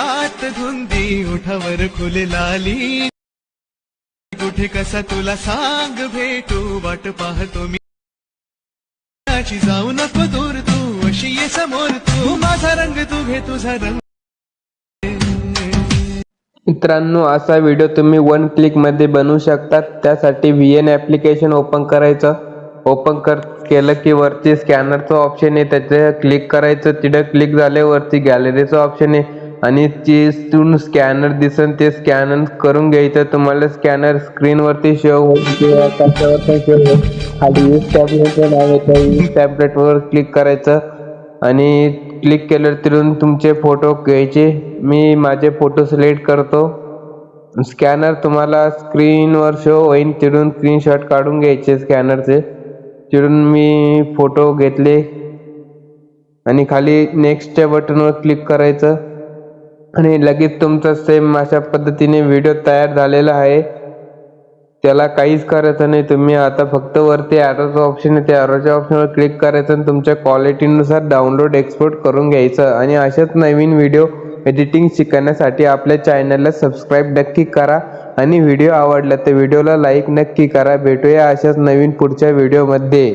डोळ्यात धुंदी उठावर खुले लाली. कुठे कसा तुला सांग भेटू वाट पाहतो मी. जाऊ नको दूर तू अशी ये समोर तू. माझा रंग तू घे तुझा रंग. मित्रांनो असा व्हिडिओ तुम्ही वन क्लिकमध्ये बनवू शकतात. त्यासाठी व्ही एन ॲप्लिकेशन ओपन करायचं. ओपन कर केलं की वरती स्कॅनरचं ऑप्शन आहे. त्याचं क्लिक करायचं. तिथं क्लिक झाल्यावरती गॅलरीचं ऑप्शन आहे. आणि तिथून स्कॅनर दिसन ते स्कॅनर करून घ्यायचं. तुम्हाला स्कॅनर स्क्रीनवरती शो होईल किंवा कशावर पण शो होईल. खाली यूज टॅबलेटचं नाव येतं यूज टॅबलेटवर क्लिक करायचं. आणि क्लिक केलं तिथून तुमचे फोटो घ्यायचे. मी माझे फोटो सिलेक्ट करतो. स्कॅनर तुम्हाला स्क्रीनवर शो होईल. तिथून स्क्रीनशॉट काढून घ्यायचे स्कॅनरचे तिथून मी फोटो घेतले. आणि खाली नेक्स्टच्या बटनवर क्लिक करायचं. आणि लगेच तुमचा सेम अशा पद्धतीने व्हिडिओ तयार झालेला आहे. त्याला काहीच करायचं नाही. तुम्ही आता फक्त वरती ॲरोचं ऑप्शन आहे. त्या ॲरोच्या ऑप्शनवर क्लिक करायचं आणि तुमच्या क्वालिटीनुसार डाउनलोड एक्सपोर्ट करून घ्यायचं. आणि अशाच नवीन व्हिडिओ एडिटिंग शिकण्यासाठी आपल्या चॅनलला सबस्क्राईब नक्की करा. आणि व्हिडिओ आवडला तर व्हिडिओला लाईक नक्की करा. भेटूया अशाच नवीन पुढच्या व्हिडिओमध्ये